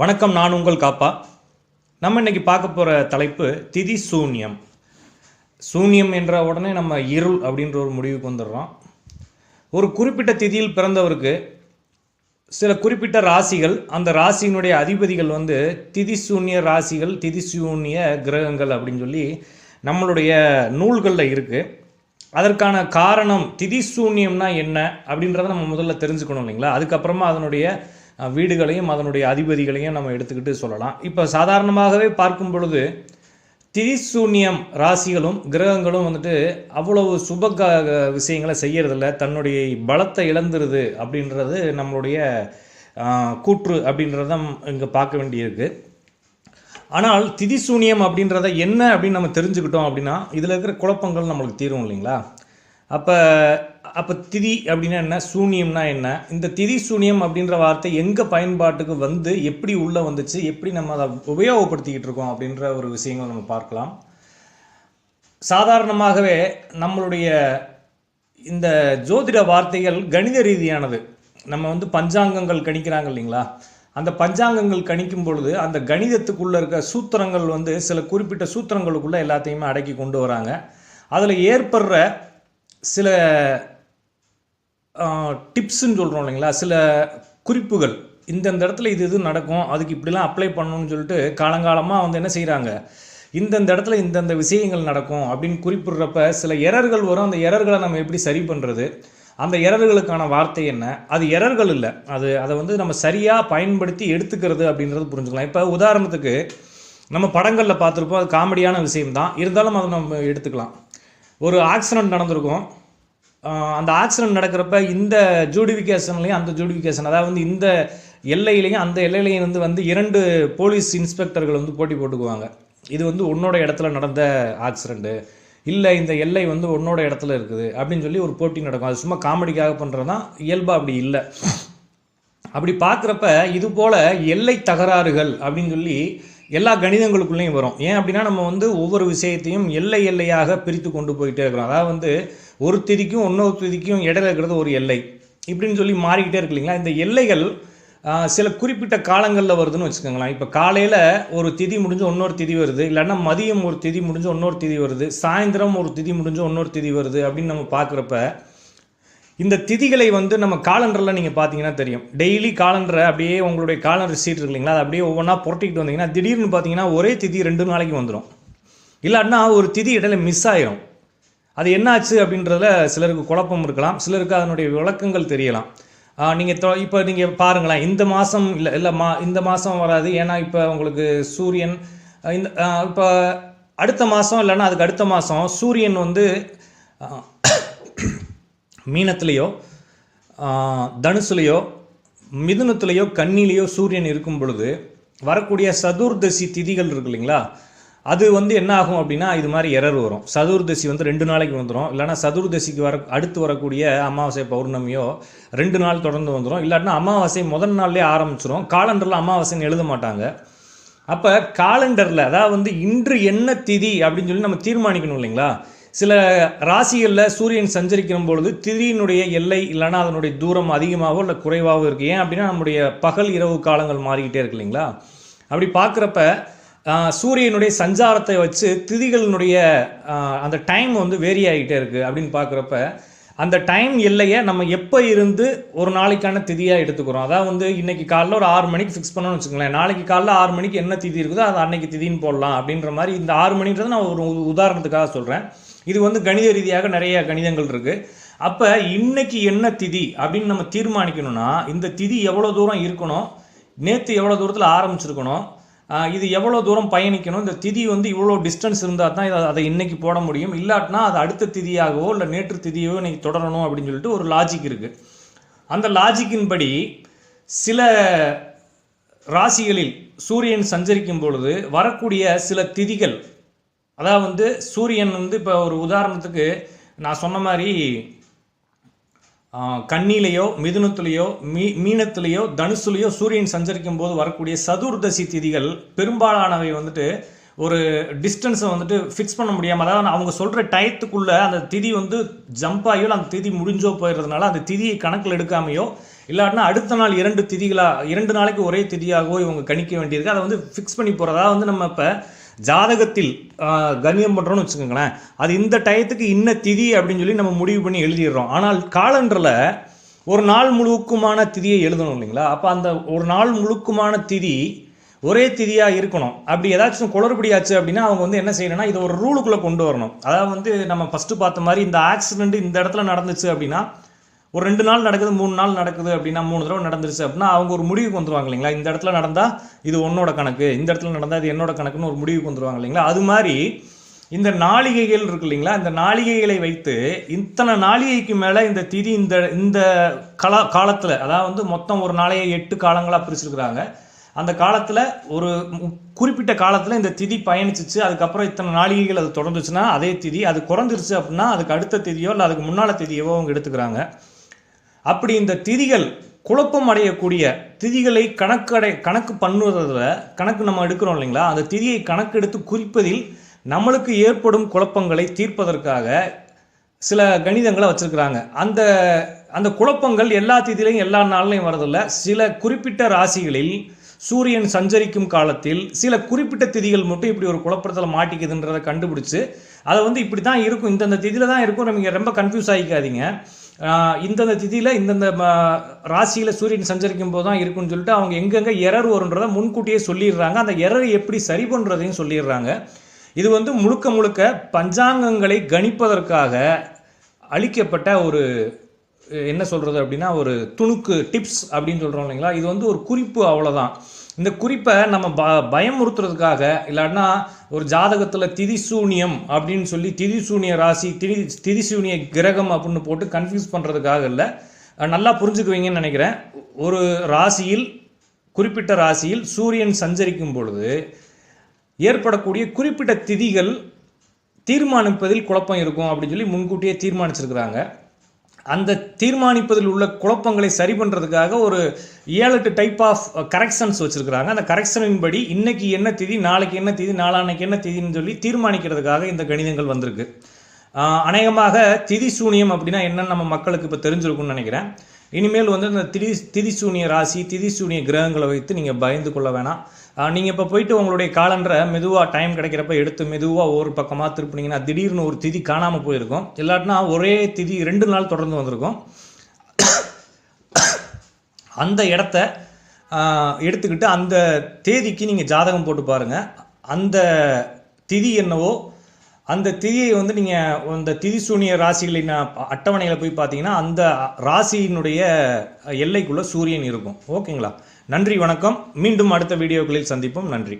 வணக்கம் நான் உங்கள் காப்பா. நம்ம இன்னைக்கு பார்க்க போகிற தலைப்பு திதி சூன்யம். சூன்யம் என்ற உடனே நம்ம இருள் அப்படின்ற ஒரு முடிவுக்கு வந்துடுறோம். ஒரு குறிப்பிட்ட திதியில் பிறந்தவருக்கு சில குறிப்பிட்ட ராசிகள் அந்த ராசியினுடைய அதிபதிகள் வந்து திதி சூன்ய ராசிகள் திதி சூன்ய கிரகங்கள் அப்படின்னு சொல்லி நம்மளுடைய நூல்களில் இருக்குது அதற்கான காரணம் திதி சூன்யம்னா என்ன அப்படின்றத நம்ம முதல்ல தெரிஞ்சுக்கணும் இல்லைங்களா? அதுக்கப்புறமா அதனுடைய வீடுகளையும் அதனுடைய அதிபதிகளையும் நம்ம எடுத்துக்கிட்டு சொல்லலாம். இப்போ சாதாரணமாகவே பார்க்கும் பொழுது திரிசூன்யம் ராசிகளும் கிரகங்களும் வந்துட்டு அவ்வளவு சுப க விஷயங்களை செய்யறதில்ல. தன்னுடைய பலத்தை இழந்துருது அப்படின்றது நம்மளுடைய கூற்று அப்படின்றத இங்கே பார்க்க வேண்டியிருக்கு. ஆனால் திதிசூன்யம் அப்படின்றத என்ன அப்படின்னு நம்ம தெரிஞ்சுக்கிட்டோம் அப்படின்னா இதில் இருக்கிற குழப்பங்கள் நம்மளுக்கு தீரும் இல்லைங்களா? அப்போ அப்போ திதி அப்படின்னா என்ன? சூன்யம்னா என்ன? இந்த திதி சூன்யம் அப்படின்ற வார்த்தை எங்கே பயன்பாட்டுக்கு வந்து எப்படி உள்ளே வந்துச்சு எப்படி நம்ம அதை உபயோகப்படுத்திக்கிட்டு இருக்கோம் அப்படின்ற ஒரு விஷயங்கள் நம்ம பார்க்கலாம். சாதாரணமாகவே நம்மளுடைய இந்த ஜோதிட வார்த்தைகள் கணித ரீதியானது. நம்ம வந்து பஞ்சாங்கங்கள் கணிக்கிறாங்க இல்லைங்களா? அந்த பஞ்சாங்கங்கள் கணிக்கும் பொழுது அந்த கணிதத்துக்குள்ளே இருக்க சூத்திரங்கள் வந்து சில குறிப்பிட்ட சூத்திரங்களுக்குள்ளே எல்லாத்தையுமே அடக்கி கொண்டு வராங்க. அதில் ஏற்படுற சில டிப்ஸுன்னு சொல்கிறோம் இல்லைங்களா? சில குறிப்புகள். இந்தந்த இடத்துல இது இது நடக்கும் அதுக்கு இப்படிலாம் அப்ளை பண்ணணும்னு சொல்லிட்டு காலங்காலமாக வந்து என்ன செய்கிறாங்க இந்தந்த இடத்துல இந்தந்த விஷயங்கள் நடக்கும் அப்படின்னு குறிப்பிடுறப்ப சில எரர்கள் வரும். அந்த எரர்களை நம்ம எப்படி சரி பண்ணுறது அந்த எரர்களுக்கான வார்த்தை என்ன? அது எரர்கள் இல்லை. அது அதை வந்து நம்ம சரியாக பயன்படுத்தி எடுத்துக்கிறது அப்படின்றது புரிஞ்சுக்கலாம். இப்போ உதாரணத்துக்கு நம்ம படங்களில் பார்த்துருப்போம் அது காமெடியான விஷயம்தான். இருந்தாலும் அதை நம்ம எடுத்துக்கலாம். ஒரு ஆக்சிடெண்ட் நடந்திருக்கும். அந்த ஆக்சிடெண்ட் நடக்கிறப்ப இந்த ஜூடிஃபிகேஷன்லையும் அந்த ஜூடிஃபிகேஷன் அதாவது வந்து இந்த எல்லையிலையும் அந்த எல்லையிலையும் இருந்து வந்து இரண்டு போலீஸ் இன்ஸ்பெக்டர்கள் வந்து போட்டி போட்டுக்குவாங்க. இது வந்து உன்னோட இடத்துல நடந்த ஆக்சிடெண்ட்டு இல்லை இந்த எல்லை வந்து உன்னோட இடத்துல இருக்குது. அப்படின்னு சொல்லி ஒரு போட்டி நடக்கும். அது சும்மா காமெடிக்காக பண்ணுறது தான் இயல்பாக அப்படி இல்லை. அப்படி பார்க்குறப்ப இது போல் எல்லை தகராறுகள் அப்படின்னு சொல்லி எல்லா கணிதங்களுக்குள்ளேயும் வரும். ஏன் அப்படின்னா நம்ம வந்து ஒவ்வொரு விஷயத்தையும் எல்லை எல்லையாக பிரித்து கொண்டு போயிட்டே இருக்கிறோம். அதாவது வந்து ஒரு திதிக்கும் இன்னொரு திதிக்கும் இடையில இருக்கிறது ஒரு எல்லை. இப்படின்னு சொல்லி மாறிக்கிட்டே இருக்கு இல்லைங்களா? இந்த எல்லைகள் சில குறிப்பிட்ட காலங்களில் வருதுன்னு வச்சுக்கோங்களேன். இப்போ காலையில் ஒரு திதி முடிஞ்சு இன்னொரு திதி வருது. இல்லைன்னா மதியம் ஒரு திதி முடிஞ்சு இன்னொரு திதி வருது. சாயந்தரம் ஒரு திதி முடிஞ்சு இன்னொரு திதி வருது அப்படின்னு நம்ம பார்க்குறப்ப இந்த திதிகளை வந்து நம்ம காலண்டரில் நீங்கள் பார்த்தீங்கன்னா தெரியும். டெய்லி காலண்டரை அப்படியே உங்களுடைய காலண்டர் சீட் இருக்கு இல்லைங்களா? அதை அப்படியே ஒவ்வொன்றா புரட்டிக்கிட்டு வந்தீங்கன்னா திடீர்னு பார்த்தீங்கன்னா ஒரே திதி ரெண்டு நாளைக்கு வந்துடும் இல்லாட்டினா ஒரு திதி இடையில மிஸ் ஆயிரும். அது என்னாச்சு அப்படின்றதுல சிலருக்கு குழப்பம் இருக்கலாம். சிலருக்கு அதனுடைய விளக்கங்கள் தெரியலாம். நீங்கள் தொ இப்போ நீங்கள் பாருங்களேன். இந்த மாதம் இல்லை இல்லை மா இந்த மாதம் வராது. ஏன்னா இப்போ உங்களுக்கு சூரியன் இந்த இப்போ அடுத்த மாதம் இல்லைன்னா அதுக்கு அடுத்த மாதம் சூரியன் வந்து மீனத்துலேயோ தனுசுலேயோ மிதுனத்துலேயோ கண்ணிலேயோ சூரியன் இருக்கும் பொழுது வரக்கூடிய சதுர்தசி திதிகள் இருக்கு இல்லைங்களா? அது வந்து என்ன ஆகும் அப்படின்னா இது மாதிரி எரர் வரும். சதுர்தசி வந்து ரெண்டு நாளைக்கு வந்துடும் இல்லைன்னா சதுர்தசிக்கு வர அடுத்து வரக்கூடிய அமாவாசை பௌர்ணமியோ ரெண்டு நாள் தொடர்ந்து வந்துடும் இல்லாட்டினா அமாவாசை முதல் நாள்லேயே ஆரம்பிச்சிடும் காலண்டரில் அமாவாசைன்னு எழுத மாட்டாங்க. அப்போ காலண்டரில் அதாவது வந்து இன்று என்ன திதி அப்படின்னு சொல்லி நம்ம தீர்மானிக்கணும் இல்லைங்களா? சில ராசிகளில் சூரியன் சஞ்சரிக்கிற பொழுது திதியினுடைய எல்லை இல்லைனா அதனுடைய தூரம் அதிகமாகவோ இல்லை குறைவாகவோ இருக்குது ஏன் அப்படின்னா நம்முடைய பகல் இரவு காலங்கள் மாறிக்கிட்டே இருக்கு இல்லைங்களா? அப்படி பார்க்குறப்ப சூரியனுடைய சஞ்சாரத்தை வச்சு திதிகளினுடைய அந்த டைம் வந்து வேரி ஆகிட்டே இருக்குது அப்படின்னு பார்க்குறப்ப அந்த டைம் எல்லையை நம்ம எப்போ இருந்து ஒரு நாளைக்கான திதியாக எடுத்துக்கிறோம்? அதாவது வந்து இன்னைக்கு காலைல ஒரு ஆறு மணிக்கு ஃபிக்ஸ் பண்ணணும்னு வச்சுக்கோங்களேன். நாளைக்கு காலைல ஆறு மணிக்கு என்ன திதி இருக்குதோ அது அன்னைக்கு திதின்னு போடலாம் அப்படின்ற மாதிரி இந்த ஆறு மணின்றது நான் ஒரு உதாரணத்துக்காக சொல்கிறேன் இது வந்து கணித ரீதியாக நிறைய கணிதங்கள் இருக்குது அப்போ இன்னைக்கு என்ன திதி அப்படின்னு நம்ம தீர்மானிக்கணும்னா இந்த திதி எவ்வளோ தூரம் இருக்கணும் நேற்று எவ்வளோ தூரத்தில் ஆரம்பிச்சிருக்கணும் இது எவ்வளோ தூரம் பயணிக்கணும் இந்த திதி வந்து இவ்வளோ டிஸ்டன்ஸ் இருந்தால் தான் இதை அதை இன்னைக்கு போட முடியும். இல்லாட்டினா அது அடுத்த திதியாகவோ இல்லை நேற்று திதியோ இன்னைக்கு தொடரணும் அப்படின்னு சொல்லிட்டு ஒரு லாஜிக் இருக்குது அந்த லாஜிக்கின் படி சில ராசிகளில் சூரியன் சஞ்சரிக்கும் பொழுது வரக்கூடிய சில திதிகள் அதாவது வந்து சூரியன் வந்து இப்போ ஒரு உதாரணத்துக்கு நான் சொன்ன மாதிரி கண்ணிலேயோ மிதுனத்துலேயோ மீ மீனத்துலேயோ தனுசுலேயோ சூரியன் சஞ்சரிக்கும் போது வரக்கூடிய சதுர்தசி திதிகள் பெரும்பாலானவை வந்துட்டு ஒரு டிஸ்டன்ஸை வந்துட்டு ஃபிக்ஸ் பண்ண முடியாமல் அதாவது அவங்க சொல்கிற டயத்துக்குள்ளே அந்த திதி வந்து ஜம்ப் ஆகியோ அந்த திதி முடிஞ்சோ போயிடுறதுனால அந்த திதியை கணக்கில் எடுக்காமையோ இல்லாட்டினா அடுத்த நாள் இரண்டு திதிகளாக இரண்டு நாளைக்கு ஒரே திதியாகவோ இவங்க கணிக்க வேண்டியிருக்கு. அதை வந்து ஃபிக்ஸ் பண்ணி போகிறதா வந்து நம்ம இப்போ ஜாதகத்தில் கண்ணியம் பண்ணுறோம்னு வச்சுக்கோங்களேன். அது இந்த டயத்துக்கு இன்ன திதி அப்படின்னு சொல்லி நம்ம முடிவு பண்ணி எழுதிடுறோம். ஆனால் காலண்டரில் ஒரு நாள் முழுக்குமான திதியை எழுதணும் இல்லைங்களா? அப்போ அந்த ஒரு நாள் முழுக்குமான திதி ஒரே திதியாக இருக்கணும். அப்படி ஏதாச்சும் குளறுபடியாச்சு அப்படின்னா அவங்க வந்து என்ன செய்யணும்னா இதை ஒரு ரூலுக்குள்ளே கொண்டு வரணும். அதாவது வந்து நம்ம ஃபஸ்ட்டு பார்த்த மாதிரி இந்த ஆக்சிடெண்ட் இந்த இடத்துல நடந்துச்சு அப்படின்னா ஒரு ரெண்டு நாள் நடக்குது மூணு நாள் நடக்குது அப்படின்னா மூணு தடவை நடந்துருச்சு அப்படின்னா அவங்க ஒரு முடிவுக்கு வந்துருவாங்க இல்லைங்களா? இந்த இடத்துல நடந்தால் இது உன்னோட கணக்கு இந்த இடத்துல நடந்தால் இது என்னோட கணக்குன்னு ஒரு முடிவுக்கு வந்துருவாங்க இல்லைங்களா? அது மாதிரி இந்த நாளிகைகள் இருக்கு இல்லைங்களா? இந்த நாளிகைகளை வைத்து இத்தனை நாளிகைக்கு மேலே இந்த திதி இந்த இந்த கலா காலத்தில் அதாவது வந்து மொத்தம் ஒரு நாளையை எட்டு காலங்களாக பிரிச்சிருக்கிறாங்க. அந்த காலத்தில் ஒரு குறிப்பிட்ட காலத்தில் இந்த திதி பயணிச்சிச்சு அதுக்கப்புறம் இத்தனை நாளிகைகள் அது தொடர்ந்துச்சுன்னா அதே திதி அது குறைஞ்சிருச்சு அப்படின்னா அதுக்கு அடுத்த திதியோ இல்லை அதுக்கு முன்னால் திதியவோ அவங்க எடுத்துக்கிறாங்க. அப்படி இந்த திதிகள் குழப்பம் அடையக்கூடிய திதிகளை கணக்கடை கணக்கு பண்ணுவதில் கணக்கு நம்ம எடுக்கிறோம் இல்லைங்களா? அந்த திதியை கணக்கெடுத்து குறிப்பதில் நம்மளுக்கு ஏற்படும் குழப்பங்களை தீர்ப்பதற்காக சில கணிதங்களை வச்சுருக்கிறாங்க. அந்த அந்த குழப்பங்கள் எல்லா திதிலையும் எல்லா நாள்லையும் வரதில்லை. சில குறிப்பிட்ட ராசிகளில் சூரியன் சஞ்சரிக்கும் காலத்தில் சில குறிப்பிட்ட திதிகள் மட்டும் இப்படி ஒரு குழப்பத்தில் மாட்டிக்குதுன்றதை கண்டுபிடிச்சு அதை வந்து இப்படி தான் இருக்கும். இந்தந்த திதியில் தான் இருக்கும். நீங்கள் ரொம்ப கன்ஃபியூஸ் ஆகிக்காதீங்க இந்தந்த திதியில் இந்தந்த ராசியில் சூரியன் சஞ்சரிக்கும் போது தான் இருக்குன்னு சொல்லிட்டு அவங்க எங்கெங்கே எரர் வருன்றதை முன்கூட்டியே சொல்லிடுறாங்க. அந்த எரர் எப்படி சரி பண்ணுறதையும் சொல்லிடுறாங்க. இது வந்து முழுக்க முழுக்க பஞ்சாங்கங்களை கணிப்பதற்காக அளிக்கப்பட்ட ஒரு என்ன சொல்கிறது அப்படின்னா ஒரு துணுக்கு டிப்ஸ் அப்படின்னு சொல்கிறோம் இல்லைங்களா? இது வந்து ஒரு குறிப்பு அவ்வளோதான் இந்த குறிப்பை நம்ம ப பயமுறுத்துறதுக்காக இல்லாட்டினா ஒரு ஜாதகத்தில் திதிசூன்யம் அப்படின்னு சொல்லி திதிசூன்ய ராசி திதி திதிசூன்ய கிரகம் அப்படின்னு போட்டு கன்ஃபியூஸ் பண்ணுறதுக்காக இல்லை. நல்லா புரிஞ்சுக்குவீங்கன்னு நினைக்கிறேன். ஒரு ராசியில் குறிப்பிட்ட ராசியில் சூரியன் சஞ்சரிக்கும் பொழுது ஏற்படக்கூடிய குறிப்பிட்ட திதிகள் தீர்மானிப்பதில் குழப்பம் இருக்கும் அப்படின்னு சொல்லி முன்கூட்டியே தீர்மானிச்சிருக்கிறாங்க. அந்த தீர்மானிப்பதில் உள்ள குழப்பங்களை சரி பண்ணுறதுக்காக ஒரு ஏழு எட்டு டைப் ஆஃப் கரெக்ஷன்ஸ் வச்சுருக்கிறாங்க. அந்த கரெக்ஷனின் படி இன்றைக்கி என்ன திதி நாளைக்கு என்ன திதி நாளான்னைக்கு என்ன திதின்னு சொல்லி தீர்மானிக்கிறதுக்காக இந்த கணிதங்கள் வந்திருக்கு. அநேகமாக திதி சூனியம் அப்படின்னா என்னென்னு நம்ம மக்களுக்கு இப்போ தெரிஞ்சிருக்கும்னு நினைக்கிறேன். இனிமேல் வந்து இந்த திதி திதி சூனிய ராசி திதி சூனிய கிரகங்களை வைத்து நீங்கள் பயந்து கொள்ள வேணாம். நீங்கள் இப்போ போயிட்டு உங்களுடைய காலண்டரை மெதுவாக டைம் கிடைக்கிறப்ப எடுத்து மெதுவாக ஒரு பக்கமாக திருப்பினீங்கன்னா திடீர்னு ஒரு திதி காணாமல் போயிருக்கும். இல்லாட்டினா ஒரே திதி ரெண்டு நாள் தொடர்ந்து வந்திருக்கும். அந்த இடத்த எடுத்துக்கிட்டு அந்த தேதிக்கு நீங்கள் ஜாதகம் போட்டு பாருங்கள் அந்த திதி என்னவோ அந்த திதியை வந்து நீங்கள் அந்த திதி சூனிய ராசிகளின் அட்டவணையில் போய் பார்த்தீங்கன்னா அந்த ராசியினுடைய எல்லைக்குள்ளே சூரியன் இருக்கும். ஓகேங்களா? நன்றி வணக்கம். மீண்டும் அடுத்த வீடியோக்களில் சந்திப்போம். நன்றி.